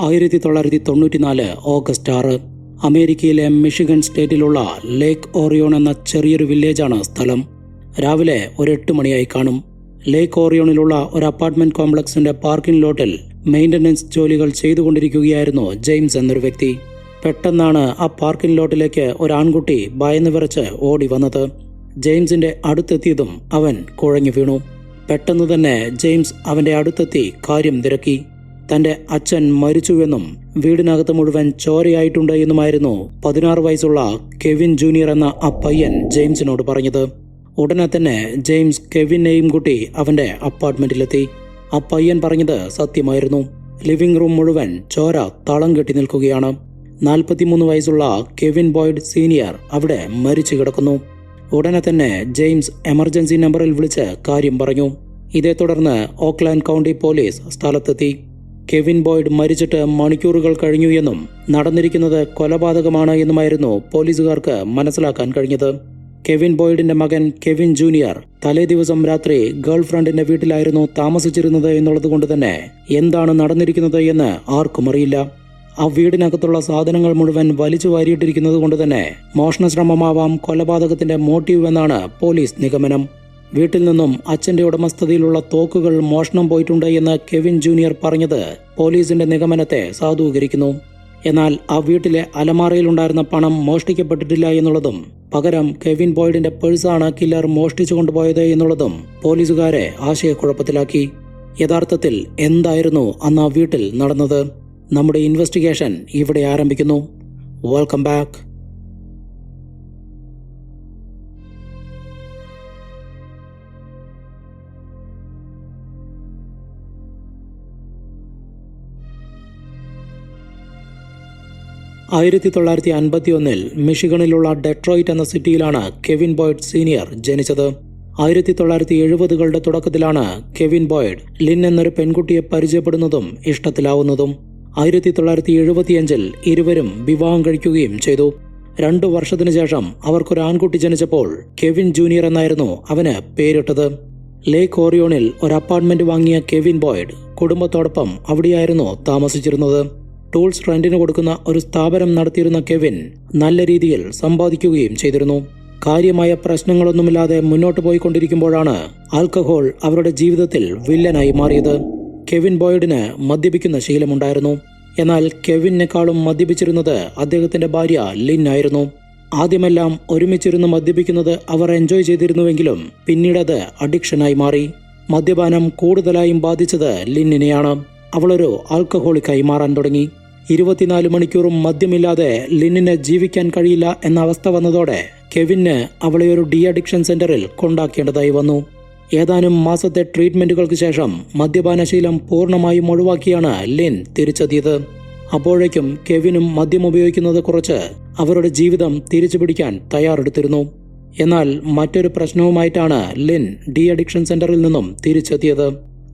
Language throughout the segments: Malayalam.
ആയിരത്തി തൊള്ളായിരത്തി തൊണ്ണൂറ്റിനാല് ഓഗസ്റ്റ് ആറ് അമേരിക്കയിലെ മിഷിഗൺ സ്റ്റേറ്റിലുള്ള ലേക്ക് ഓറിയോൺ എന്ന ചെറിയൊരു വില്ലേജാണ് സ്ഥലം. രാവിലെ ഒരു എട്ട് മണിയായി കാണും. ലേക്ക് ഓറിയോണിലുള്ള ഒരു അപ്പാർട്ട്മെന്റ് കോംപ്ലക്സിന്റെ പാർക്കിംഗ് ലോട്ടിൽ മെയിന്റനൻസ് ജോലികൾ ചെയ്തുകൊണ്ടിരിക്കുകയായിരുന്നു ജെയിംസ് എന്നൊരു വ്യക്തി. പെട്ടെന്നാണ് ആ പാർക്കിംഗ് ലോട്ടിലേക്ക് ഒരു ആൺകുട്ടി ഭയന്ന് വിറച്ച് ഓടി വന്നത്. ജെയിംസിന്റെ അടുത്തെത്തിയതും അവൻ കുഴഞ്ഞു വീണു. പെട്ടെന്ന് തന്നെ ജെയിംസ് അവന്റെ അടുത്തെത്തി കാര്യം തിരക്കി. തന്റെ അച്ഛൻ മരിച്ചുവെന്നും വീടിനകത്ത് മുഴുവൻ ചോരയായിട്ടുണ്ട് എന്നുമായിരുന്നു പതിനാറ് വയസ്സുള്ള കെവിൻ ജൂനിയർ എന്ന ആ പയ്യൻ ജെയിംസിനോട് പറഞ്ഞത്. ഉടനെ തന്നെ ജെയിംസ് കെവിനെയും കൂട്ടി അവന്റെ അപ്പാർട്ട്മെന്റിലെത്തി. ആ പയ്യൻ പറഞ്ഞത് സത്യമായിരുന്നു. ലിവിംഗ് റൂം മുഴുവൻ ചോര തളം കെട്ടി നിൽക്കുകയാണ്. നാൽപ്പത്തിമൂന്ന് വയസ്സുള്ള കെവിൻ ബോയ്ഡ് സീനിയർ അവിടെ മരിച്ചു കിടക്കുന്നു. ഉടനെ തന്നെ ജെയിംസ് എമർജൻസി നമ്പറിൽ വിളിച്ച് കാര്യം പറഞ്ഞു. ഇതേ തുടർന്ന് ഓക്ലാൻഡ് കൗണ്ടി പോലീസ് സ്ഥലത്തെത്തി. കെവിൻ ബോയ്ഡ് മരിച്ചിട്ട് മണിക്കൂറുകൾ കഴിഞ്ഞു എന്നും നടന്നിരിക്കുന്നത് കൊലപാതകമാണ് എന്നുമായിരുന്നു പോലീസുകാർക്ക് മനസ്സിലാക്കാൻ കഴിഞ്ഞത്. കെവിൻ ബോയ്ഡിന്റെ മകൻ കെവിൻ ജൂനിയർ തലേ ദിവസം രാത്രി ഗേൾഫ്രണ്ടിന്റെ വീട്ടിലായിരുന്നു താമസിച്ചിരുന്നത് എന്നുള്ളത് കൊണ്ട് തന്നെ എന്താണ് നടന്നിരിക്കുന്നത് എന്ന് ആർക്കും അറിയില്ല. ആ വീടിനകത്തുള്ള സാധനങ്ങൾ മുഴുവൻ വലിച്ചു വാരിയിട്ടിരിക്കുന്നത് കൊണ്ട് തന്നെ മോഷണശ്രമമാവാം കൊലപാതകത്തിന്റെ മോട്ടീവ് എന്നാണ് പോലീസ് നിഗമനം. വീട്ടിൽ നിന്നും അച്ഛന്റെ ഉടമസ്ഥതയിലുള്ള തോക്കുകൾ മോഷണം പോയിട്ടുണ്ട് എന്ന് കെവിൻ ജൂനിയർ പറഞ്ഞത് പോലീസിന്റെ നിഗമനത്തെ സാധൂകരിക്കുന്നു. എന്നാൽ ആ വീട്ടിലെ അലമാറയിലുണ്ടായിരുന്ന പണം മോഷ്ടിക്കപ്പെട്ടിട്ടില്ല എന്നുള്ളതും പകരം കെവിൻ ബോയ്ഡിന്റെ പേഴ്സാണ് കില്ലർ മോഷ്ടിച്ചു കൊണ്ടുപോയത് എന്നുള്ളതും പോലീസുകാരെ ആശയക്കുഴപ്പത്തിലാക്കി. യഥാർത്ഥത്തിൽ എന്തായിരുന്നു അന്ന് ആ വീട്ടിൽ നടന്നത്? നമ്മുടെ ഇൻവെസ്റ്റിഗേഷൻ ഇവിടെ ആരംഭിക്കുന്നു. വെൽക്കം ബാക്ക് ആയിരത്തി തൊള്ളായിരത്തി അൻപത്തി ഒന്നിൽ മിഷിഗണിലുള്ള ഡെട്രോയിറ്റ് എന്ന സിറ്റിയിലാണ് കെവിൻ ബോയ്ഡ് സീനിയർ ജനിച്ചത്. ആയിരത്തി തൊള്ളായിരത്തി എഴുപതുകളുടെ തുടക്കത്തിലാണ് കെവിൻ ബോയ്ഡ് ലിൻ എന്നൊരു പെൺകുട്ടിയെ പരിചയപ്പെടുന്നതും ഇഷ്ടത്തിലാവുന്നതും. ആയിരത്തി തൊള്ളായിരത്തി എഴുപത്തിയഞ്ചിൽ ഇരുവരും വിവാഹം കഴിക്കുകയും ചെയ്തു. രണ്ടു വർഷത്തിനു ശേഷം അവർക്കൊരു ആൺകുട്ടി ജനിച്ചപ്പോൾ കെവിൻ ജൂനിയർ എന്നായിരുന്നു അവന് പേരിട്ടത്. ലേക്ക് ഓറിയോണിൽ ഒരു അപ്പാർട്ട്മെന്റ് വാങ്ങിയ കെവിൻ ബോയ്ഡ് കുടുംബത്തോടൊപ്പം അവിടെയായിരുന്നു താമസിച്ചിരുന്നത്. ടൂൾസ് റെന്റിന് കൊടുക്കുന്ന ഒരു സ്ഥാപനം നടത്തിയിരുന്ന കെവിൻ നല്ല രീതിയിൽ സമ്പാദിക്കുകയും ചെയ്തിരുന്നു. കാര്യമായ പ്രശ്നങ്ങളൊന്നുമില്ലാതെ മുന്നോട്ട് പോയിക്കൊണ്ടിരിക്കുമ്പോഴാണ് ആൽക്കഹോൾ അവരുടെ ജീവിതത്തിൽ വില്ലനായി മാറിയത്. കെവിൻ ബോയ്ഡിന് മദ്യപിക്കുന്ന ശീലമുണ്ടായിരുന്നു. എന്നാൽ കെവിനേക്കാളും മദ്യപിച്ചിരുന്നത് അദ്ദേഹത്തിന്റെ ഭാര്യ ലിൻ ആയിരുന്നു. ആദ്യമെല്ലാം ഒരുമിച്ചിരുന്ന് മദ്യപിക്കുന്നത് അവർ എൻജോയ് ചെയ്തിരുന്നുവെങ്കിലും പിന്നീടത് അഡിക്ഷനായി മാറി. മദ്യപാനം കൂടുതലായും ബാധിച്ചത് ലിന്നിനെയാണ്. അവളൊരു ആൽക്കഹോളിക്കായി മാറാൻ തുടങ്ങി. ഇരുപത്തിനാല് മണിക്കൂറും മദ്യമില്ലാതെ ലിന്നിന് ജീവിക്കാൻ കഴിയില്ല എന്ന അവസ്ഥ വന്നതോടെ കെവിന് അവളെ ഒരു ഡി അഡിക്ഷൻ സെന്ററിൽ കൊണ്ടാക്കേണ്ടതായി വന്നു. ഏതാനും മാസത്തെ ട്രീറ്റ്മെന്റുകൾക്ക് ശേഷം മദ്യപാനശീലം പൂർണമായും ഒഴിവാക്കിയാണ് ലിൻ തിരിച്ചെത്തിയത്. അപ്പോഴേക്കും കെവിനും മദ്യം ഉപയോഗിക്കുന്നത് കുറച്ച് അവരുടെ ജീവിതം തിരിച്ചുപിടിക്കാൻ തയ്യാറെടുത്തിരുന്നു. എന്നാൽ മറ്റൊരു പ്രശ്നവുമായിട്ടാണ് ലിൻ ഡി അഡിക്ഷൻ സെന്ററിൽ നിന്നും തിരിച്ചെത്തിയത്.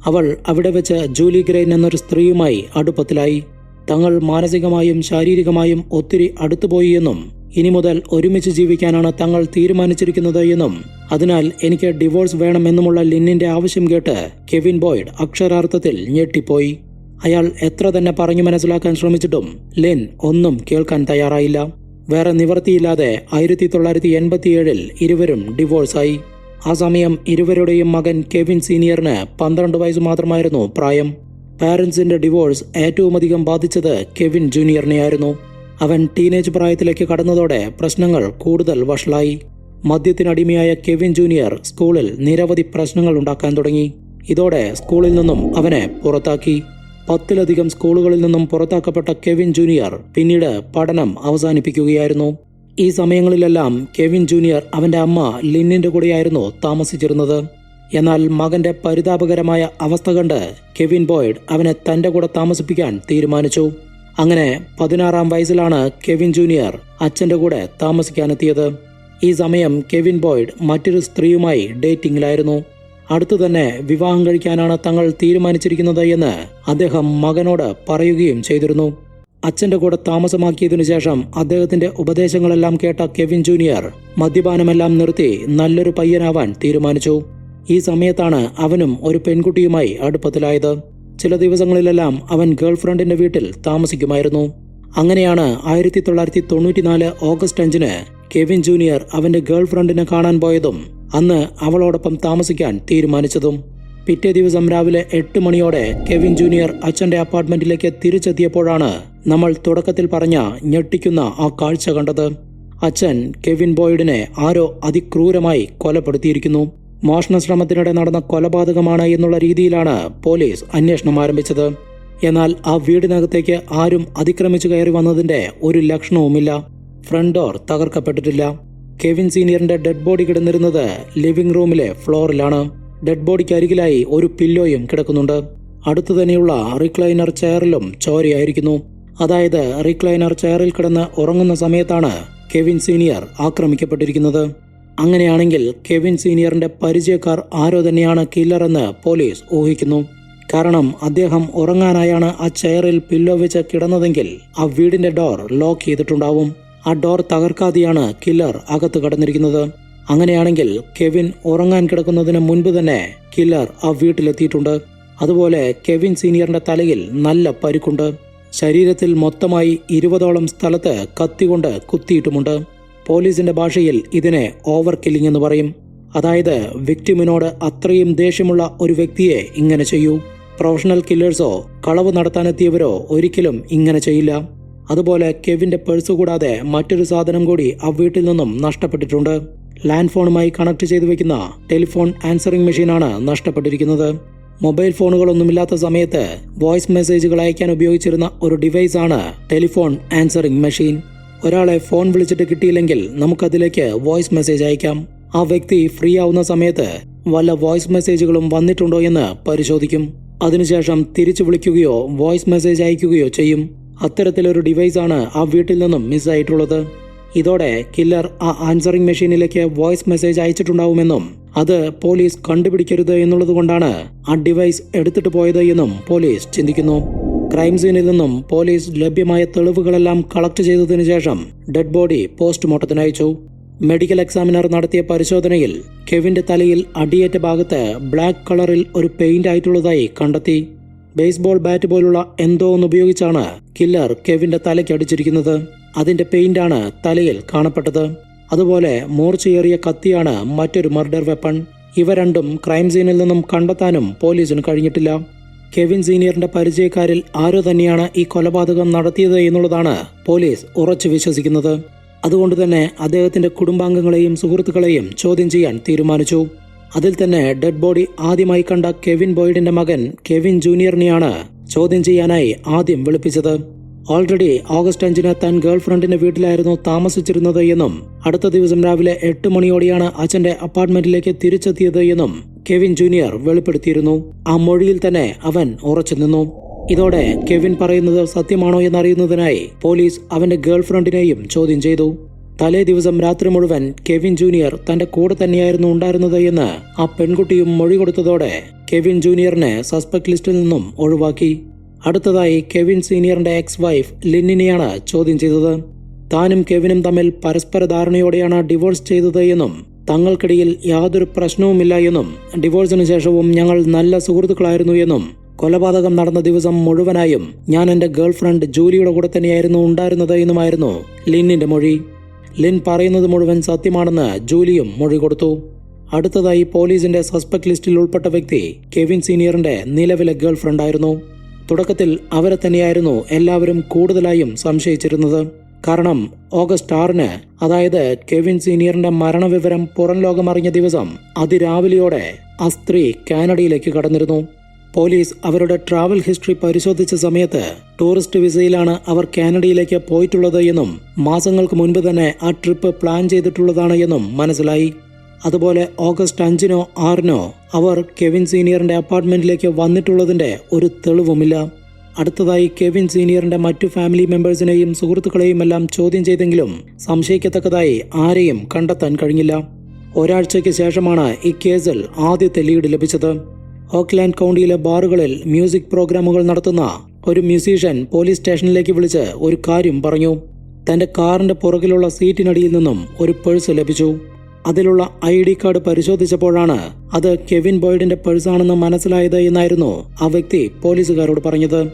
അവൾ അവിടെ വെച്ച് ജൂലി ഗ്രെയിൻ എന്നൊരു സ്ത്രീയുമായി അടുപ്പത്തിലായി. തങ്ങൾ മാനസികമായും ശാരീരികമായും ഒത്തിരി അടുത്തുപോയി എന്നും ഇനി മുതൽ ഒരുമിച്ച് ജീവിക്കാനാണ് തങ്ങൾ തീരുമാനിച്ചിരിക്കുന്നത് എന്നും അതിനാൽ എനിക്ക് ഡിവോഴ്സ് വേണമെന്നുമുള്ള ലിന്നിന്റെ ആവശ്യം കേട്ട് കെവിൻ ബോയ്ഡ് അക്ഷരാർത്ഥത്തിൽ ഞെട്ടിപ്പോയി. അയാൾ എത്ര തന്നെ പറഞ്ഞു മനസ്സിലാക്കാൻ ശ്രമിച്ചിട്ടും ലിൻ ഒന്നും കേൾക്കാൻ തയ്യാറായില്ല. വേറെ നിവർത്തിയില്ലാതെ ആയിരത്തി തൊള്ളായിരത്തി എൺപത്തിയേഴിൽ ഇരുവരും ഡിവോഴ്സായി. ആ സമയം ഇരുവരുടെയും മകൻ കെവിൻ സീനിയറിന് പന്ത്രണ്ട് വയസ്സ് മാത്രമായിരുന്നു പ്രായം. പാരന്റ്സിന്റെ ഡിവോഴ്സ് ഏറ്റവും അധികം ബാധിച്ചത് കെവിൻ ജൂനിയറിനെയായിരുന്നു. അവൻ ടീനേജ് പ്രായത്തിലേക്ക് കടന്നതോടെ പ്രശ്നങ്ങൾ കൂടുതൽ വഷളായി. മദ്യത്തിനടിമയായ കെവിൻ ജൂനിയർ സ്കൂളിൽ നിരവധി പ്രശ്നങ്ങൾ ഉണ്ടാക്കാൻ തുടങ്ങി. ഇതോടെ സ്കൂളിൽ നിന്നും അവനെ പുറത്താക്കി. പത്തിലധികം സ്കൂളുകളിൽ നിന്നും പുറത്താക്കപ്പെട്ട കെവിൻ ജൂനിയർ പിന്നീട് പഠനം അവസാനിപ്പിക്കുകയായിരുന്നു. ഈ സമയങ്ങളിലെല്ലാം കെവിൻ ജൂനിയർ അവന്റെ അമ്മ ലിന്നിന്റെ കൂടെയായിരുന്നു താമസിച്ചിരുന്നത്. എന്നാൽ മകന്റെ പരിതാപകരമായ അവസ്ഥ കണ്ട് കെവിൻ ബോയ്ഡ് അവനെ തന്റെ കൂടെ താമസിപ്പിക്കാൻ തീരുമാനിച്ചു. അങ്ങനെ പതിനാറാം വയസ്സിലാണ് കെവിൻ ജൂനിയർ അച്ഛന്റെ കൂടെ താമസിക്കാനെത്തിയത്. ഈ സമയം കെവിൻ ബോയ്ഡ് മറ്റൊരു സ്ത്രീയുമായി ഡേറ്റിംഗിലായിരുന്നു. അടുത്തു തന്നെ വിവാഹം കഴിക്കാനാണ് തങ്ങൾ തീരുമാനിച്ചിരിക്കുന്നത് എന്ന് അദ്ദേഹം മകനോട് പറയുകയും ചെയ്തിരുന്നു. അച്ഛന്റെ കൂടെ താമസമാക്കിയതിനു ശേഷം അദ്ദേഹത്തിന്റെ ഉപദേശങ്ങളെല്ലാം കേട്ട കെവിൻ ജൂനിയർ മദ്യപാനമെല്ലാം നിർത്തി നല്ലൊരു പയ്യനാവാൻ തീരുമാനിച്ചു. ഈ സമയത്താണ് അവനും ഒരു പെൺകുട്ടിയുമായി അടുപ്പത്തിലായത്. ചില ദിവസങ്ങളിലെല്ലാം അവൻ ഗേൾഫ്രണ്ടിന്റെ വീട്ടിൽ താമസിക്കുമായിരുന്നു. അങ്ങനെയാണ് ആയിരത്തി തൊള്ളായിരത്തി തൊണ്ണൂറ്റിനാല് ഓഗസ്റ്റ് അഞ്ചിന് കെവിൻ ജൂനിയർ അവന്റെ ഗേൾഫ്രണ്ടിനെ കാണാൻ പോയതും അന്ന് അവളോടൊപ്പം താമസിക്കാൻ തീരുമാനിച്ചതും. പിറ്റേ ദിവസം രാവിലെ എട്ട് മണിയോടെ കെവിൻ ജൂനിയർ അച്ഛന്റെ അപ്പാർട്ട്മെന്റിലേക്ക് തിരിച്ചെത്തിയപ്പോഴാണ് നമ്മൾ തുടക്കത്തിൽ പറഞ്ഞ ഞെട്ടിക്കുന്ന ആ കാഴ്ച കണ്ടത്. അച്ഛൻ കെവിൻ ബോയ്ഡിനെ ആരോ അതിക്രൂരമായി കൊലപ്പെടുത്തിയിരിക്കുന്നു. മോഷണ ശ്രമത്തിനിടെ നടന്ന കൊലപാതകമാണ് എന്നുള്ള രീതിയിലാണ് പോലീസ് അന്വേഷണം ആരംഭിച്ചത്. എന്നാൽ ആ വീടിനകത്തേക്ക് ആരും അതിക്രമിച്ചു കയറി വന്നതിന്റെ ഒരു ലക്ഷണവുമില്ല. ഫ്രണ്ട് ഡോർ തകർക്കപ്പെട്ടിട്ടില്ല. കെവിൻ സീനിയറിന്റെ ഡെഡ് ബോഡി കിടന്നിരുന്നത് ലിവിംഗ് റൂമിലെ ഫ്ലോറിലാണ്. ഡെഡ് ബോഡിക്ക് അരികിലായി ഒരു പില്ലോയും കിടക്കുന്നുണ്ട്. അടുത്തു തന്നെയുള്ള റിക്ലൈനർ ചെയറിലും ചോരയായിരിക്കുന്നു. അതായത് റിക്ലൈനർ ചെയറിൽ കിടന്ന് ഉറങ്ങുന്ന സമയത്താണ് കെവിൻ സീനിയർ ആക്രമിക്കപ്പെട്ടിരിക്കുന്നത്. അങ്ങനെയാണെങ്കിൽ കെവിൻ സീനിയറിന്റെ പരിചയക്കാർ ആരോ തന്നെയാണ് കില്ലർ എന്ന് പോലീസ് ഊഹിക്കുന്നു. കാരണം അദ്ദേഹം ഉറങ്ങാനായാണ് ആ ചെയറിൽ പില്ലോ വെച്ച് കിടന്നതെങ്കിൽ ആ വീടിന്റെ ഡോർ ലോക്ക് ചെയ്തിട്ടുണ്ടാവും. ആ ഡോർ തകർക്കാതെയാണ് കില്ലർ അകത്ത് കടന്നിരിക്കുന്നത്. അങ്ങനെയാണെങ്കിൽ കെവിൻ ഉറങ്ങാൻ കിടക്കുന്നതിന് മുൻപ് തന്നെ കില്ലർ ആ വീട്ടിലെത്തിയിട്ടുണ്ട്. അതുപോലെ കെവിൻ സീനിയറിന്റെ തലയിൽ നല്ല പരിക്കുണ്ട്. ശരീരത്തിൽ മൊത്തമായി ഇരുപതോളം സ്ഥലത്ത് കത്തികൊണ്ട് കുത്തിയിട്ടുമുണ്ട്. പോലീസിന്റെ ഭാഷയിൽ ഇതിനെ ഓവർ കില്ലിംഗ് എന്ന് പറയും. അതായത് വിക്ടിമിനോട് അത്രയും ദേഷ്യമുള്ള ഒരു വ്യക്തിയെ ഇങ്ങനെ ചെയ്യൂ. പ്രൊഫഷണൽ കില്ലേഴ്സോ കളവ് നടത്താനെത്തിയവരോ ഒരിക്കലും ഇങ്ങനെ ചെയ്യില്ല. അതുപോലെ കെവിന്റെ പേഴ്സ് കൂടാതെ മറ്റൊരു സാധനം കൂടി ആ വീട്ടിൽ നിന്നും നഷ്ടപ്പെട്ടിട്ടുണ്ട്. ലാൻഡ് ഫോണുമായി കണക്ട് ചെയ്തു വെക്കുന്ന ടെലിഫോൺ ആൻസറിംഗ് മെഷീനാണ് നഷ്ടപ്പെട്ടിരിക്കുന്നത്. മൊബൈൽ ഫോണുകളൊന്നുമില്ലാത്ത സമയത്ത് വോയിസ് മെസ്സേജുകൾ അയക്കാൻ ഉപയോഗിച്ചിരുന്ന ഒരു ഡിവൈസാണ് ടെലിഫോൺ ആൻസറിംഗ് മെഷീൻ. ഒരാളെ ഫോൺ വിളിച്ചിട്ട് കിട്ടിയില്ലെങ്കിൽ നമുക്കതിലേക്ക് വോയിസ് മെസ്സേജ് അയക്കാം. ആ വ്യക്തി ഫ്രീ ആവുന്ന സമയത്ത് വല്ല വോയിസ് മെസ്സേജുകളും വന്നിട്ടുണ്ടോ എന്ന് പരിശോധിക്കും. അതിനുശേഷം തിരിച്ചു വിളിക്കുകയോ വോയിസ് മെസ്സേജ് അയക്കുകയോ ചെയ്യും. അത്തരത്തിലൊരു ഡിവൈസാണ് ആ വീട്ടിൽ നിന്നും മിസ്സായിട്ടുള്ളത് ഇതോടെ കില്ലർ ആ ആൻസറിംഗ് മെഷീനിലേക്ക് വോയിസ് മെസ്സേജ് അയച്ചിട്ടുണ്ടാവുമെന്നും അത് പോലീസ് കണ്ടുപിടിക്കരുത് എന്നുള്ളതുകൊണ്ടാണ് ആ ഡിവൈസ് എടുത്തിട്ട് പോയത് എന്നും പോലീസ് ചിന്തിക്കുന്നു. ക്രൈം സീനിൽ നിന്നും പോലീസ് ലഭ്യമായ തെളിവുകളെല്ലാം കളക്ട് ചെയ്തതിനു ശേഷം ഡെഡ് ബോഡി പോസ്റ്റ്മോർട്ടത്തിന് അയച്ചു. മെഡിക്കൽ എക്സാമിനർ നടത്തിയ പരിശോധനയിൽ കെവിന്റെ തലയിൽ അടിയേറ്റ ഭാഗത്ത് ബ്ലാക്ക് കളറിൽ ഒരു പെയിന്റ് ആയിട്ടുള്ളതായി കണ്ടെത്തി. ബേസ്ബോൾ ബാറ്റ് പോലുള്ള എന്തോ ഒന്ന് ഉപയോഗിച്ചാണ് കില്ലർ കെവിന്റെ തലയ്ക്ക് അടിച്ചിരിക്കുന്നത്. അതിന്റെ പെയിന്റാണ് തലയിൽ കാണപ്പെട്ടത്. അതുപോലെ മൂർച്ചയേറിയ കത്തിയാണ് മറ്റൊരു മർഡർ വെപ്പൺ. ഇവ രണ്ടും ക്രൈം സീനിൽ നിന്നും കണ്ടെത്താനും പോലീസിന് കഴിഞ്ഞിട്ടില്ല. കെവിൻ സീനിയറിന്റെ പരിചയക്കാരിൽ ആരോ തന്നെയാണ് ഈ കൊലപാതകം നടത്തിയത് എന്നുള്ളതാണ് പോലീസ് ഉറച്ചു വിശ്വസിക്കുന്നത്. അതുകൊണ്ട് തന്നെ അദ്ദേഹത്തിന്റെ കുടുംബാംഗങ്ങളെയും സുഹൃത്തുക്കളെയും ചോദ്യം ചെയ്യാൻ തീരുമാനിച്ചു. അതിൽ തന്നെ ഡെഡ് ബോഡി ആദ്യമായി കണ്ട കെവിൻ ബോയ്ഡിന്റെ മകൻ കെവിൻ ജൂനിയറിനെയാണ് ചോദ്യം ചെയ്യാനായി ആദ്യം വിളിപ്പിച്ചത്. ഓൾറെഡി ഓഗസ്റ്റ് അഞ്ചിന് താൻ ഗേൾഫ്രണ്ടിന്റെ വീട്ടിലായിരുന്നു താമസിച്ചിരുന്നത് എന്നും അടുത്ത ദിവസം രാവിലെ എട്ട് മണിയോടെയാണ് അച്ഛന്റെ അപ്പാർട്ട്മെന്റിലേക്ക് തിരിച്ചെത്തിയത് എന്നും കെവിൻ ജൂനിയർ വെളിപ്പെടുത്തിയിരുന്നു. ആ മൊഴിയിൽ തന്നെ അവൻ ഉറച്ചു നിന്നു. ഇതോടെ കെവിൻ പറയുന്നത് സത്യമാണോ എന്നറിയുന്നതിനായി പോലീസ് അവന്റെ ഗേൾഫ്രണ്ടിനെയും ചോദ്യം ചെയ്തു. തലേ ദിവസം രാത്രി മുഴുവൻ കെവിൻ ജൂനിയർ തന്റെ കൂടെ തന്നെയായിരുന്നു ഉണ്ടായിരുന്നത് എന്ന് ആ പെൺകുട്ടിയും മൊഴി കൊടുത്തതോടെ കെവിൻ ജൂനിയറിനെ സസ്പെക്ട് ലിസ്റ്റിൽ നിന്നും ഒഴിവാക്കി. അടുത്തതായി കെവിൻ സീനിയറിന്റെ എക്സ് വൈഫ് ലിന്നിനെയാണ് ചോദ്യം ചെയ്തത്. താനും കെവിനും തമ്മിൽ പരസ്പര ധാരണയോടെയാണ് ഡിവോഴ്സ് ചെയ്തത് എന്നും തങ്ങൾക്കിടയിൽ യാതൊരു പ്രശ്നവുമില്ല എന്നും ഡിവോഴ്സിന് ശേഷവും ഞങ്ങൾ നല്ല സുഹൃത്തുക്കളായിരുന്നു എന്നും കൊലപാതകം നടന്ന ദിവസം മുഴുവനായും ഞാൻ എന്റെ ഗേൾഫ്രണ്ട് ജൂലിയുടെ കൂടെ തന്നെയായിരുന്നു ഉണ്ടായിരുന്നത് എന്നുമായിരുന്നു ലിന്നിന്റെ മൊഴി. ലിൻ പറയുന്നത് മുഴുവൻ സത്യമാണെന്ന് ജൂലിയും മൊഴി കൊടുത്തു. അടുത്തതായി പോലീസിന്റെ സസ്പെക്ട് ലിസ്റ്റിൽ ഉൾപ്പെട്ട വ്യക്തി കെവിൻ സീനിയറിന്റെ നിലവിലെ ഗേൾഫ്രണ്ട് ആയിരുന്നു തുടക്കത്തിൽ അവരെ തന്നെയായിരുന്നു എല്ലാവരും കൂടുതലായും സംശയിച്ചിരുന്നത്. കാരണം ഓഗസ്റ്റ് ആറിന് അതായത് കെവിൻ സീനിയറിന്റെ മരണവിവരം പുറം ലോകമറിഞ്ഞ ദിവസം അതിരാവിലെയോടെ അസ്ത്രീ സ്ത്രീ കാനഡയിലേക്ക് കടന്നിരുന്നു. പോലീസ് അവരുടെ ട്രാവൽ ഹിസ്റ്ററി പരിശോധിച്ച സമയത്ത് ടൂറിസ്റ്റ് വിസയിലാണ് അവർ കാനഡയിലേക്ക് പോയിട്ടുള്ളത് എന്നും മാസങ്ങൾക്ക് മുൻപ് തന്നെ ആ ട്രിപ്പ് പ്ലാൻ ചെയ്തിട്ടുള്ളതാണ് എന്നും മനസ്സിലായി. അതുപോലെ ഓഗസ്റ്റ് അഞ്ചിനോ ആറിനോ അവർ കെവിൻ സീനിയറിന്റെ അപ്പാർട്ട്മെന്റിലേക്ക് വന്നിട്ടുള്ളതിന്റെ ഒരു തെളിവുമില്ല. അടുത്തതായി കെവിൻ സീനിയറിന്റെ മറ്റു ഫാമിലി മെമ്പേഴ്സിനെയും സുഹൃത്തുക്കളെയും എല്ലാം ചോദ്യം ചെയ്തെങ്കിലും സംശയിക്കത്തക്കതായി ആരെയും കണ്ടെത്താൻ കഴിഞ്ഞില്ല. ഒരാഴ്ചയ്ക്ക് ശേഷമാണ് ഈ കേസിൽ ആദ്യത്തെ ലീഡ് ലഭിച്ചത്. ഓക്ലാൻഡ് കൗണ്ടിയിലെ ബാറുകളിൽ മ്യൂസിക് പ്രോഗ്രാമുകൾ നടത്തുന്ന ഒരു മ്യൂസീഷ്യൻ പോലീസ് സ്റ്റേഷനിലേക്ക് വിളിച്ച് ഒരു കാര്യം പറഞ്ഞു. തന്റെ കാറിന്റെ പുറകിലുള്ള സീറ്റിനടിയിൽ നിന്നും ഒരു പേഴ്സ് ലഭിച്ചു. അതിലുള്ള ഐ ഡി കാർഡ് പരിശോധിച്ചപ്പോഴാണ് അത് കെവിൻ ബോയ്ഡിന്റെ പേഴ്സാണെന്ന് മനസ്സിലായത് എന്നായിരുന്നു ആ വ്യക്തി പോലീസുകാരോട് പറഞ്ഞത്.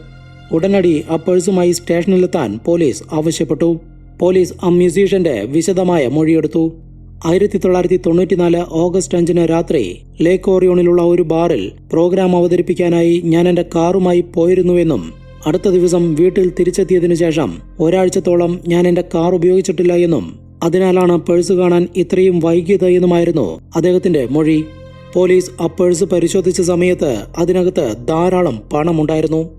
ഉടനടി ആ പേഴ്സുമായി സ്റ്റേഷനിലെത്താൻ പോലീസ് ആവശ്യപ്പെട്ടു. പോലീസ് ആ മ്യൂസീഷ്യന്റെ വിശദമായ മൊഴിയെടുത്തു. ആയിരത്തി തൊള്ളായിരത്തി തൊണ്ണൂറ്റിനാല് ഓഗസ്റ്റ് അഞ്ചിന് രാത്രി ലേക്ക് ഓറിയോണിലുള്ള ഒരു ബാറിൽ പ്രോഗ്രാം അവതരിപ്പിക്കാനായി ഞാൻ എന്റെ കാറുമായി പോയിരുന്നുവെന്നും അടുത്ത ദിവസം വീട്ടിൽ തിരിച്ചെത്തിയതിനു ശേഷം ഒരാഴ്ചത്തോളം ഞാൻ എന്റെ കാർ ഉപയോഗിച്ചിട്ടില്ല എന്നും അതിനാലാണ് പേഴ്സ് കാണാൻ ഇത്രയും വൈകിയത് എന്നുമായിരുന്നു അദ്ദേഹത്തിന്റെ മൊഴി. പോലീസ് ആ പേഴ്സ് പരിശോധിച്ച സമയത്ത് അതിനകത്ത് ധാരാളം പണമുണ്ടായിരുന്നു.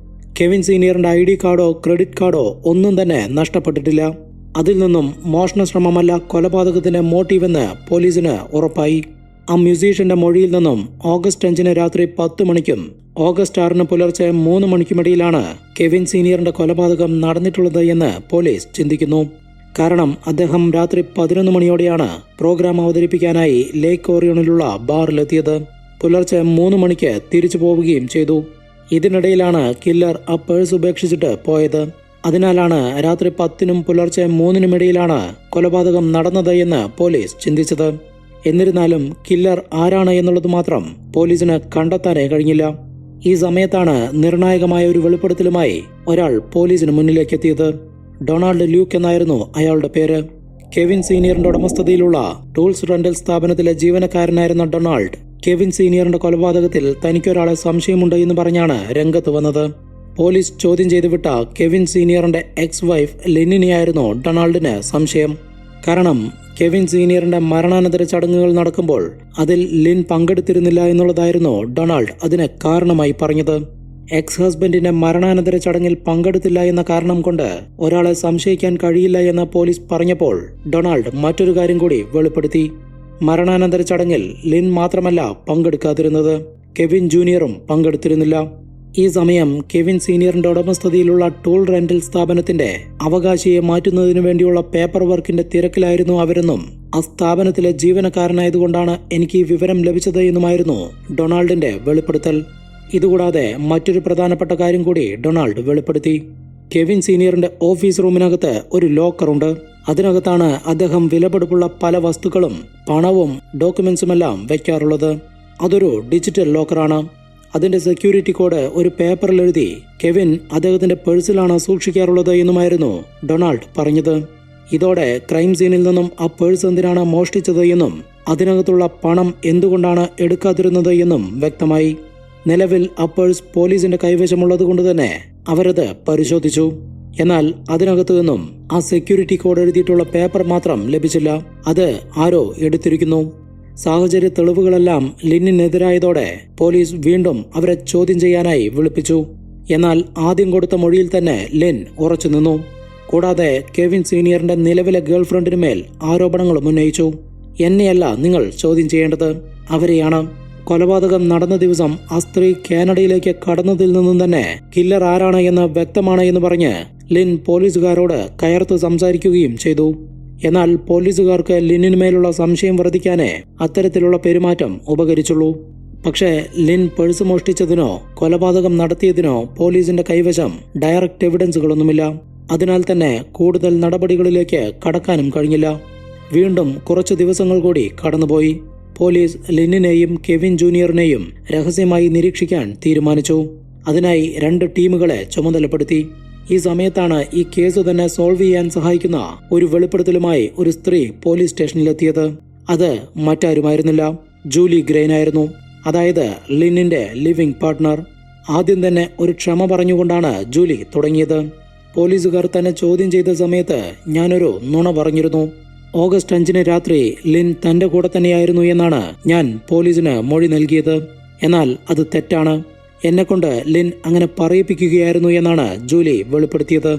കെവിൻ സീനിയറിന്റെ ഐ ഡി കാർഡോ ക്രെഡിറ്റ് കാർഡോ ഒന്നും തന്നെ നഷ്ടപ്പെട്ടിട്ടില്ല. അതിൽ നിന്നും മോഷണ ശ്രമമല്ല കൊലപാതകത്തിന്റെ മോട്ടീവെന്ന് പോലീസിന് ഉറപ്പായി. ആ മ്യൂസീഷ്യന്റെ മൊഴിയിൽ നിന്നും ഓഗസ്റ്റ് അഞ്ചിന് രാത്രി പത്ത് മണിക്കും ഓഗസ്റ്റ് ആറിന് പുലർച്ചെ മൂന്ന് മണിക്കുമിടയിലാണ് കെവിൻ സീനിയറിന്റെ കൊലപാതകം നടന്നിട്ടുള്ളത് എന്ന് പോലീസ് ചിന്തിക്കുന്നു. കാരണം അദ്ദേഹം രാത്രി പതിനൊന്ന് മണിയോടെയാണ് പ്രോഗ്രാം അവതരിപ്പിക്കാനായി ലേക്ക് ഓറിയോണിലുള്ള ബാറിലെത്തിയത്. പുലർച്ചെ മൂന്ന് മണിക്ക് തിരിച്ചു പോവുകയും ചെയ്തു. ഇതിനിടയിലാണ് കില്ലർ ആ പേഴ്സ് ഉപേക്ഷിച്ചിട്ട് പോയത്. അതിനാലാണ് രാത്രി പത്തിനും പുലർച്ചെ മൂന്നിനുമിടയിലാണ് കൊലപാതകം നടന്നത് എന്ന് പോലീസ് ചിന്തിച്ചത്. എന്നിരുന്നാലും കില്ലർ ആരാണ് എന്നുള്ളത് മാത്രം പോലീസിന് കണ്ടെത്താനേ കഴിഞ്ഞില്ല. ഈ സമയത്താണ് നിർണായകമായ ഒരു വെളിപ്പെടുത്തലുമായി ഒരാൾ പോലീസിന് മുന്നിലേക്ക് എത്തിയത് ഡൊണാൾഡ് ലൂക്ക് എന്നായിരുന്നു അയാളുടെ പേര്. കെവിൻ സീനിയറിന്റെ ഉടമസ്ഥതയിലുള്ള ടൂൾസ് റെന്റൽ സ്ഥാപനത്തിലെ ജീവനക്കാരനായിരുന്ന ഡൊണാൾഡ് കെവിൻ സീനിയറിന്റെ കൊലപാതകത്തിൽ തനിക്കൊരാളെ സംശയമുണ്ട് എന്ന് പറഞ്ഞാണ് രംഗത്ത് വന്നത്. പോലീസ് ചോദ്യം ചെയ്തു വിട്ട കെവിൻ സീനിയറിന്റെ എക്സ് വൈഫ് ലെനിനെയായിരുന്നു ഡൊണാൾഡിന് സംശയം. കാരണം കെവിൻ സീനിയറിന്റെ മരണാനന്തര ചടങ്ങുകൾ നടക്കുമ്പോൾ അതിൽ ലിൻ പങ്കെടുത്തിരുന്നില്ല എന്നുള്ളതായിരുന്നു ഡൊണാൾഡ് അതിന് കാരണമായി പറഞ്ഞത്. എക്സ് ഹസ്ബൻഡിന്റെ മരണാനന്തര ചടങ്ങിൽ പങ്കെടുത്തില്ല എന്ന കാരണം കൊണ്ട് ഒരാളെ സംശയിക്കാൻ കഴിയില്ല എന്ന് പോലീസ് പറഞ്ഞപ്പോൾ ഡൊണാൾഡ് മറ്റൊരു കാര്യം കൂടി വെളിപ്പെടുത്തി. മരണാനന്തര ചടങ്ങിൽ ലിൻ മാത്രമല്ല പങ്കെടുക്കാതിരുന്നത്. കെവിൻ ജൂനിയറും പങ്കെടുത്തിരുന്നില്ല. ഈ സമയം കെവിൻ സീനിയറിന്റെ ഉടമസ്ഥതയിലുള്ള ടൂൾ റെന്റൽ സ്ഥാപനത്തിന്റെ അവകാശിയെ മാറ്റുന്നതിനു വേണ്ടിയുള്ള പേപ്പർ വർക്കിന്റെ തിരക്കിലായിരുന്നു അവരെന്നും ആ സ്ഥാപനത്തിലെ ജീവനക്കാരനായതുകൊണ്ടാണ് എനിക്ക് ഈ വിവരം ലഭിച്ചത് എന്നുമായിരുന്നു ഡൊണാൾഡിന്റെ വെളിപ്പെടുത്തൽ. ഇതുകൂടാതെ മറ്റൊരു പ്രധാനപ്പെട്ട കാര്യം കൂടി ഡൊണാൾഡ് വെളിപ്പെടുത്തി. കെവിൻ സീനിയറിന്റെ ഓഫീസ് റൂമിനകത്ത് ഒരു ലോക്കറുണ്ട് അതിനകത്താണ് അദ്ദേഹം വിലപിടിപ്പുള്ള പല വസ്തുക്കളും പണവും ഡോക്യുമെന്റ്സുമെല്ലാം വയ്ക്കാറുള്ളത് അതൊരു ഡിജിറ്റൽ ലോക്കറാണ്. അതിന്റെ സെക്യൂരിറ്റി കോഡ് ഒരു പേപ്പറിൽ എഴുതി കെവിൻ അദ്ദേഹത്തിന്റെ പേഴ്സിലാണ് സൂക്ഷിക്കാറുള്ളത് എന്നുമായിരുന്നു ഡൊണാൾഡ് പറഞ്ഞത്. ഇതോടെ ക്രൈം സീനിൽ നിന്നും ആ പേഴ്സ് എന്തിനാണ് മോഷ്ടിച്ചത് എന്നും അതിനകത്തുള്ള പണം എന്തുകൊണ്ടാണ് എടുക്കാതിരുന്നത് എന്നും വ്യക്തമായി. നിലവിൽ അപ്പേഴ്സ് പേഴ്സ് പോലീസിന്റെ കൈവശമുള്ളത് കൊണ്ട് തന്നെ അവരത് പരിശോധിച്ചു. എന്നാൽ അതിനകത്തു നിന്നും ആ സെക്യൂരിറ്റി കോഡ് എഴുതിയിട്ടുള്ള പേപ്പർ മാത്രം ലഭിച്ചില്ല. അത് ആരോ എടുത്തിരിക്കുന്നു. സാഹചര്യ തെളിവുകളെല്ലാം ലിന്നിനെതിരായതോടെ പോലീസ് വീണ്ടും അവരെ ചോദ്യം ചെയ്യാനായി വിളിപ്പിച്ചു. എന്നാൽ ആദ്യം കൊടുത്ത മൊഴിയിൽ തന്നെ ലിൻ ഉറച്ചു നിന്നു. കൂടാതെ കെവിൻ സീനിയറിന്റെ നിലവിലെ ഗേൾഫ്രണ്ടിനുമേൽ ആരോപണങ്ങളും ഉന്നയിച്ചു. എന്നെയല്ല നിങ്ങൾ ചോദ്യം ചെയ്യേണ്ടത്. അവരെയാണ്. കൊലപാതകം നടന്ന ദിവസം ആ സ്ത്രീ കാനഡയിലേക്ക് കടന്നതിൽ നിന്നും തന്നെ കില്ലർ ആരാണ് എന്ന് വ്യക്തമാണ് എന്ന് പറഞ്ഞ് ലിൻ പോലീസുകാരോട് കയർത്ത് സംസാരിക്കുകയും ചെയ്തു. എന്നാൽ പോലീസുകാർക്ക് ലിന്നിനുമേലുള്ള സംശയം വർദ്ധിക്കാനേ അത്തരത്തിലുള്ള പെരുമാറ്റം ഉപകരിച്ചുള്ളൂ. പക്ഷേ ലിൻ പേഴ്സ് മോഷ്ടിച്ചതിനോ കൊലപാതകം നടത്തിയതിനോ പോലീസിന്റെ കൈവശം ഡയറക്റ്റ് എവിഡൻസുകളൊന്നുമില്ല. അതിനാൽ തന്നെ കൂടുതൽ നടപടികളിലേക്ക് കടക്കാനും കഴിഞ്ഞില്ല. വീണ്ടും കുറച്ചു ദിവസങ്ങൾ കൂടി കടന്നുപോയി. പോലീസ് ലിന്നിനെയും കെവിൻ ജൂനിയറിനെയും രഹസ്യമായി നിരീക്ഷിക്കാൻ തീരുമാനിച്ചു. അതിനായി രണ്ട് ടീമുകളെ ചുമതലപ്പെടുത്തി. ഈ സമയത്താണ് ഈ കേസ് തന്നെ സോൾവ് ചെയ്യാൻ സഹായിക്കുന്ന ഒരു വെളിപ്പെടുത്തലുമായി ഒരു സ്ത്രീ പോലീസ് സ്റ്റേഷനിലെത്തിയത്. അത് മറ്റാരുമായിരുന്നില്ല. ജൂലി ഗ്രെയിൻ ആയിരുന്നു. അതായത് ലിന്നിന്റെ ലിവിംഗ് പാർട്ട്ണർ. ആദ്യം തന്നെ ഒരു ക്ഷമ പറഞ്ഞുകൊണ്ടാണ് ജൂലി തുടങ്ങിയത്. പോലീസുകാർ തന്നെ ചോദ്യം ചെയ്ത സമയത്ത് ഞാനൊരു നുണ പറഞ്ഞിരുന്നു. ഓഗസ്റ്റ് അഞ്ചിന് രാത്രി ലിൻ തന്റെ കൂടെ തന്നെയായിരുന്നു എന്നാണ് ഞാൻ പോലീസിന് മൊഴി നൽകിയത്. എന്നാൽ അത് തെറ്റാണ്. എന്നെക്കൊണ്ട് ലിൻ അങ്ങനെ പറയിപ്പിക്കുകയായിരുന്നു എന്നാണ് ജൂലി വെളിപ്പെടുത്തിയത്.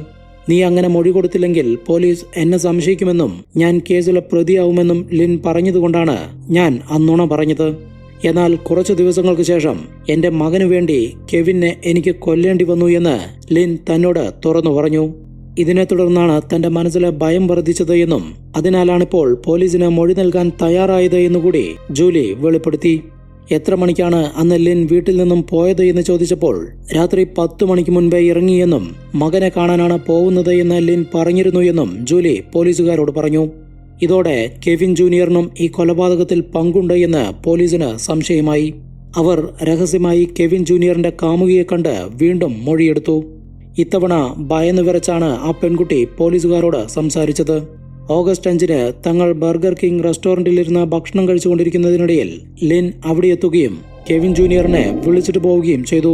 നീ അങ്ങനെ മൊഴി കൊടുത്തില്ലെങ്കിൽ പോലീസ് എന്നെ സംശയിക്കുമെന്നും ഞാൻ കേസിലെ പ്രതിയാവുമെന്നും ലിൻ പറഞ്ഞതുകൊണ്ടാണ് ഞാൻ അന്നുണ പറഞ്ഞത്. എന്നാൽ കുറച്ചു ദിവസങ്ങൾക്ക് ശേഷം എന്റെ മകനു വേണ്ടി കെവിനെ എനിക്ക് കൊല്ലേണ്ടി വന്നു എന്ന് ലിൻ തന്നോട് തുറന്നു പറഞ്ഞു. ഇതിനെ തുടർന്നാണ് തന്റെ മനസ്സിലെ ഭയം വർദ്ധിച്ചത് എന്നും അതിനാലാണിപ്പോൾ പോലീസിന് മൊഴി നൽകാൻ തയ്യാറായത് എന്നുകൂടി ജൂലി വെളിപ്പെടുത്തി. എത്ര മണിക്കാണ് അന്ന് ലിൻ വീട്ടിൽ നിന്നും പോയത് എന്ന് ചോദിച്ചപ്പോൾ രാത്രി പത്തു മണിക്ക് മുൻപേ ഇറങ്ങിയെന്നും മകനെ കാണാനാണ് പോകുന്നത് എന്ന് ലിൻ പറഞ്ഞിരുന്നു എന്നും ജൂലി പോലീസുകാരോട് പറഞ്ഞു. ഇതോടെ കെവിൻ ജൂനിയറിനും ഈ കൊലപാതകത്തിൽ പങ്കുണ്ട് എന്ന് പോലീസിന് സംശയമായി. അവർ രഹസ്യമായി കെവിൻ ജൂനിയറിന്റെ കാമുകിയെ കണ്ട് വീണ്ടും മൊഴിയെടുത്തു. ഇത്തവണ ഭയന്നു വിറച്ചാണ് ആ പെൺകുട്ടി പോലീസുകാരോട് സംസാരിച്ചത്. ഓഗസ്റ്റ് അഞ്ചിന് തങ്ങൾ ബർഗർ കിങ് റെസ്റ്റോറന്റിലിരുന്ന് ഭക്ഷണം കഴിച്ചുകൊണ്ടിരിക്കുന്നതിനിടയിൽ ലിൻ അവിടെ എത്തുകയും കെവിൻ ജൂനിയറിനെ വിളിച്ചിട്ട് പോവുകയും ചെയ്തു.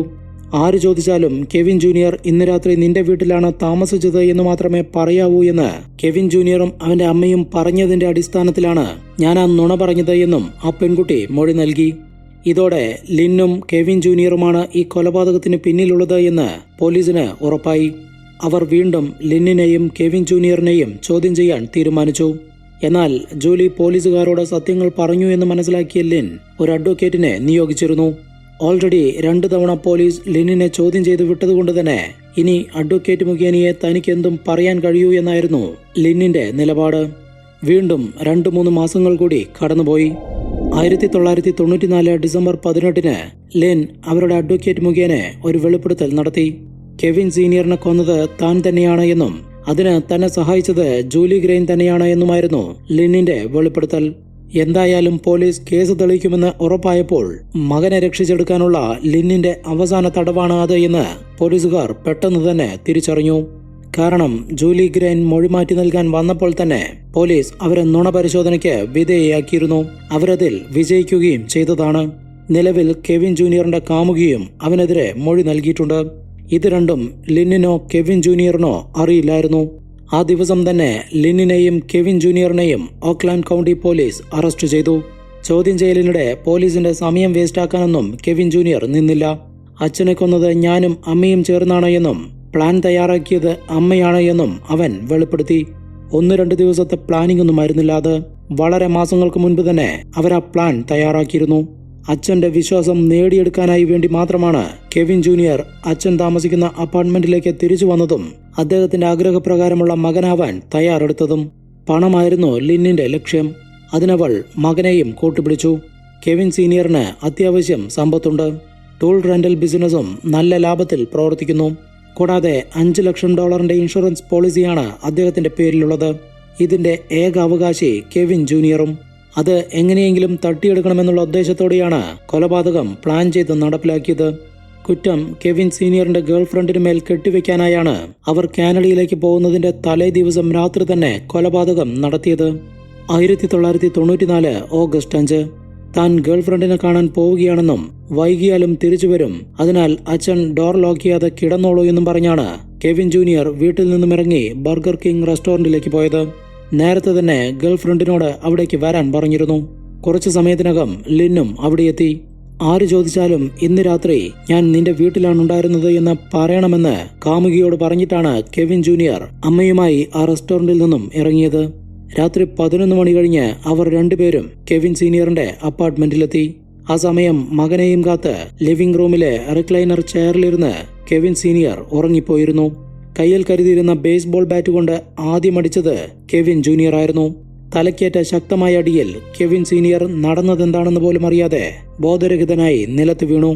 ആര് ചോദിച്ചാലും കെവിൻ ജൂനിയർ ഇന്ന് രാത്രി നിന്റെ വീട്ടിലാണ് താമസിച്ചത് എന്ന് മാത്രമേ പറയാവൂ എന്ന് കെവിൻ ജൂനിയറും അവന്റെ അമ്മയും പറഞ്ഞതിന്റെ അടിസ്ഥാനത്തിലാണ് ഞാൻ ആ നുണ പറഞ്ഞത് എന്നും ആ പെൺകുട്ടി മൊഴി നൽകി. ഇതോടെ ലിന്നും കെവിൻ ജൂനിയറുമാണ് ഈ കൊലപാതകത്തിന് പിന്നിലുള്ളത് എന്ന് പോലീസിന് ഉറപ്പായി. അവർ വീണ്ടും ലിന്നിനെയും കെവിൻ ജൂനിയറിനെയും ചോദ്യം ചെയ്യാൻ തീരുമാനിച്ചു. എന്നാൽ ജൂലി പോലീസുകാരോട് സത്യങ്ങൾ പറഞ്ഞു എന്ന് മനസ്സിലാക്കിയ ലിൻ ഒരു അഡ്വക്കേറ്റിനെ നിയോഗിച്ചിരുന്നു. ഓൾറെഡി രണ്ടു തവണ പോലീസ് ലിന്നിനെ ചോദ്യം ചെയ്തു വിട്ടതുകൊണ്ട് തന്നെ ഇനി അഡ്വക്കേറ്റ് മുഖേനയെ തനിക്കെന്തും പറയാൻ കഴിയൂ എന്നായിരുന്നു ലിന്നിന്റെ നിലപാട്. വീണ്ടും രണ്ടു മൂന്ന് മാസങ്ങൾ കൂടി കടന്നുപോയി. ആയിരത്തി തൊള്ളായിരത്തി തൊണ്ണൂറ്റിനാല് ഡിസംബർ പതിനെട്ടിന് ലെൻ അവരുടെ അഡ്വക്കേറ്റ് മുഖേന ഒരു വെളിപ്പെടുത്തൽ നടത്തി. കെവിൻ സീനിയറിനെ കൊന്നത് താൻ തന്നെയാണ് എന്നും അതിന് തന്നെ സഹായിച്ചത് ജൂലി ഗ്രെയിൻ തന്നെയാണ് എന്നുമായിരുന്നു ലിന്നിന്റെ വെളിപ്പെടുത്തൽ. എന്തായാലും പോലീസ് കേസ് തെളിയിക്കുമെന്ന് ഉറപ്പായപ്പോൾ മകനെ രക്ഷിച്ചെടുക്കാനുള്ള ലിന്നിന്റെ അവസാന തടവാണ് അത് എന്ന് പോലീസുകാർ പെട്ടെന്ന് തന്നെ തിരിച്ചറിഞ്ഞു. കാരണം ജൂലി ഗ്രൈൻ മൊഴിമാറ്റി നൽകാൻ വന്നപ്പോൾ തന്നെ പോലീസ് അവരെ നുണ പരിശോധനയ്ക്ക് വിധേയയാക്കിയിരുന്നു. അവരതിൽ വിജയിക്കുകയും ചെയ്തതാണ്. നിലവിൽ കെവിൻ ജൂനിയറിന്റെ കാമുകിയും അവനെതിരെ മൊഴി നൽകിയിട്ടുണ്ട്. ഇത് രണ്ടും ലിന്നിനോ കെവിൻ ജൂനിയറിനോ അറിയില്ലായിരുന്നു. ആ ദിവസം തന്നെ ലിന്നിനെയും കെവിൻ ജൂനിയറിനെയും ഓക്ലാൻഡ് കൗണ്ടി പോലീസ് അറസ്റ്റ് ചെയ്തു. ചോദ്യം ചെയ്യലിനിടെ പോലീസിന്റെ സമയം വേസ്റ്റാക്കാനൊന്നും കെവിൻ ജൂനിയർ നിന്നില്ല. അച്ഛനെ കൊന്നത് ഞാനും അമ്മയും ചേർന്നാണ് എന്നും പ്ലാൻ തയ്യാറാക്കിയത് അമ്മയാണ് എന്നും അവൻ വെളിപ്പെടുത്തി. ഒന്ന് രണ്ട് ദിവസത്തെ പ്ലാനിംഗ് ഒന്നും ആയിരുന്നില്ല അത് വളരെ മാസങ്ങൾക്ക് മുൻപ് തന്നെ അവർ ആ പ്ലാൻ തയ്യാറാക്കിയിരുന്നു. അച്ഛന്റെ വിശ്വാസം നേടിയെടുക്കാനായി വേണ്ടി മാത്രമാണ് കെവിൻ ജൂനിയർ അച്ഛൻ താമസിക്കുന്ന അപ്പാർട്ട്മെന്റിലേക്ക് തിരിച്ചു വന്നതും അദ്ദേഹത്തിന്റെ ആഗ്രഹപ്രകാരമുള്ള മകനാവാൻ തയ്യാറെടുത്തതും പണമായിരുന്നു ലിന്നിന്റെ ലക്ഷ്യം. അതിനവൾ മകനെയും കൂട്ടുപിടിച്ചു. കെവിൻ സീനിയറിന് അത്യാവശ്യം സമ്പത്തുണ്ട്. ടൂൾ റെന്റൽ ബിസിനസ്സും നല്ല ലാഭത്തിൽ പ്രവർത്തിക്കുന്നു. കൂടാതെ അഞ്ച് ലക്ഷം ഡോളറിന്റെ ഇൻഷുറൻസ് പോളിസിയാണ് അദ്ദേഹത്തിന്റെ പേരിലുള്ളത്. ഇതിന്റെ ഏക അവകാശി കെവിൻ ജൂനിയറും അത് എങ്ങനെയെങ്കിലും തട്ടിയെടുക്കണമെന്നുള്ള ഉദ്ദേശത്തോടെയാണ് കൊലപാതകം പ്ലാൻ ചെയ്ത് നടപ്പിലാക്കിയത്. കുറ്റം കെവിൻ സീനിയറിന്റെ ഗേൾഫ്രണ്ടിന് മേൽ കെട്ടിവെക്കാനായാണ് അവർ കാനഡയിലേക്ക് പോകുന്നതിന്റെ തലേ ദിവസം രാത്രി തന്നെ കൊലപാതകം നടത്തിയത്. ആയിരത്തി തൊള്ളായിരത്തി തൊണ്ണൂറ്റിനാല് ഓഗസ്റ്റ് അഞ്ച് താൻ ഗേൾഫ്രണ്ടിനെ കാണാൻ പോവുകയാണെന്നും വൈകിയാലും തിരിച്ചു വരും. അതിനാൽ അച്ഛൻ ഡോർ ലോക്ക് ചെയ്യാതെ കിടന്നോളൂ എന്നും പറഞ്ഞാണ് കെവിൻ ജൂനിയർ വീട്ടിൽ നിന്നും ഇറങ്ങി ബർഗർ കിങ് റെസ്റ്റോറന്റിലേക്ക് പോയത്. നേരത്തെ തന്നെ ഗേൾഫ്രണ്ടിനോട് അവിടേക്ക് വരാൻ പറഞ്ഞിരുന്നു. കുറച്ചു സമയത്തിനകം ലിന്നും അവിടെ എത്തി. ആര് ചോദിച്ചാലും ഇന്ന് രാത്രി ഞാൻ നിന്റെ വീട്ടിലാണ് ഉണ്ടായിരുന്നത് എന്ന് പറയണമെന്ന് കാമുകിയോട് പറഞ്ഞിട്ടാണ് കെവിൻ ജൂനിയർ അമ്മയുമായി ആ റെസ്റ്റോറന്റിൽ നിന്നും ഇറങ്ങിയത്. രാത്രി പതിനൊന്ന് മണി കഴിഞ്ഞ് അവർ രണ്ടുപേരും കെവിൻ സീനിയറിന്റെ അപ്പാർട്ട്മെന്റിലെത്തി. ആ സമയം മകനെയും കാത്ത് ലിവിംഗ് റൂമിലെ റിക്ലൈനർ ചെയറിലിരുന്ന് കെവിൻ സീനിയർ ഉറങ്ങിപ്പോയിരുന്നു. കയ്യിൽ കരുതിയിരുന്ന ബേസ്ബോൾ ബാറ്റ് കൊണ്ട് ആദ്യം അടിച്ചത് കെവിൻ ജൂനിയർ ആയിരുന്നു. തലക്കേറ്റ ശക്തമായ അടിയിൽ കെവിൻ സീനിയർ നടന്നതെന്താണെന്ന് പോലും അറിയാതെ ബോധരഹിതനായി നിലത്ത് വീണു.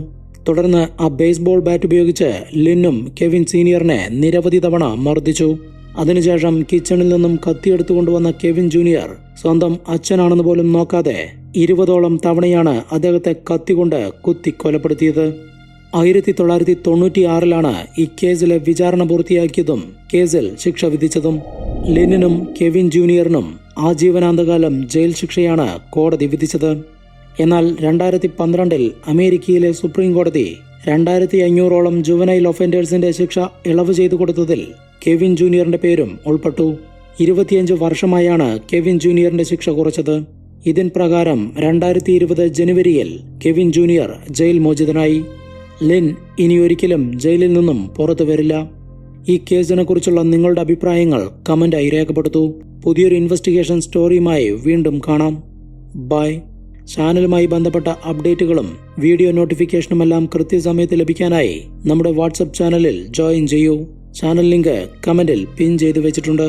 തുടർന്ന് ആ ബേസ്ബോൾ ബാറ്റ് ഉപയോഗിച്ച് ലിന്നും കെവിൻ സീനിയറിനെ നിരവധി തവണ മർദ്ദിച്ചു. അതിനുശേഷം കിച്ചണിൽ നിന്നും കത്തിയെടുത്തു കൊണ്ടുവന്ന കെവിൻ ജൂനിയർ സ്വന്തം അച്ഛനാണെന്ന് പോലും നോക്കാതെ ഇരുപതോളം തവണയാണ് അദ്ദേഹത്തെ കത്തികൊണ്ട് കുത്തി കൊലപ്പെടുത്തിയത്. ആയിരത്തി തൊള്ളായിരത്തി തൊണ്ണൂറ്റി ആറിലാണ് ഈ കേസിലെ വിചാരണ പൂർത്തിയാക്കിയതും കേസിൽ ശിക്ഷ വിധിച്ചതും. ലെനിനും കെവിൻ ജൂനിയറിനും ആജീവനാന്തകാലം ജയിൽ ശിക്ഷയാണ് കോടതി വിധിച്ചത്. എന്നാൽ രണ്ടായിരത്തി പന്ത്രണ്ടിൽ അമേരിക്കയിലെ സുപ്രീം കോടതി രണ്ടായിരത്തി അഞ്ഞൂറോളം ജുവനൈൽ ഒഫൻഡേഴ്സിന്റെ ശിക്ഷ ഇളവ് ചെയ്തു കൊടുത്തതിൽ കെവിൻ ജൂനിയറിന്റെ പേരും ഉൾപ്പെട്ടു. ഇരുപത്തിയഞ്ച് വർഷമായാണ് കെവിൻ ജൂനിയറിന്റെ ശിക്ഷ കുറച്ചത്. ഇതിൻ പ്രകാരം രണ്ടായിരത്തി ഇരുപത് ജനുവരിയിൽ കെവിൻ ജൂനിയർ ജയിൽ മോചിതനായി. ലിൻ ഇനിയൊരിക്കലും ജയിലിൽ നിന്നും പുറത്തു വരില്ല. ഈ കേസിനെ കുറിച്ചുള്ള നിങ്ങളുടെ അഭിപ്രായങ്ങൾ കമന്റായി രേഖപ്പെടുത്തൂ. പുതിയൊരു ഇൻവെസ്റ്റിഗേഷൻ സ്റ്റോറിയുമായി വീണ്ടും കാണാം. ബൈ. ചാനലുമായി ബന്ധപ്പെട്ട അപ്ഡേറ്റുകളും വീഡിയോ നോട്ടിഫിക്കേഷനുമെല്ലാം കൃത്യസമയത്ത് ലഭിക്കാനായി നമ്മുടെ വാട്സപ്പ് ചാനലിൽ ജോയിൻ ചെയ്യൂ. ചാനൽ ലിങ്ക് കമന്റിൽ പിൻ ചെയ്തു വെച്ചിട്ടുണ്ട്.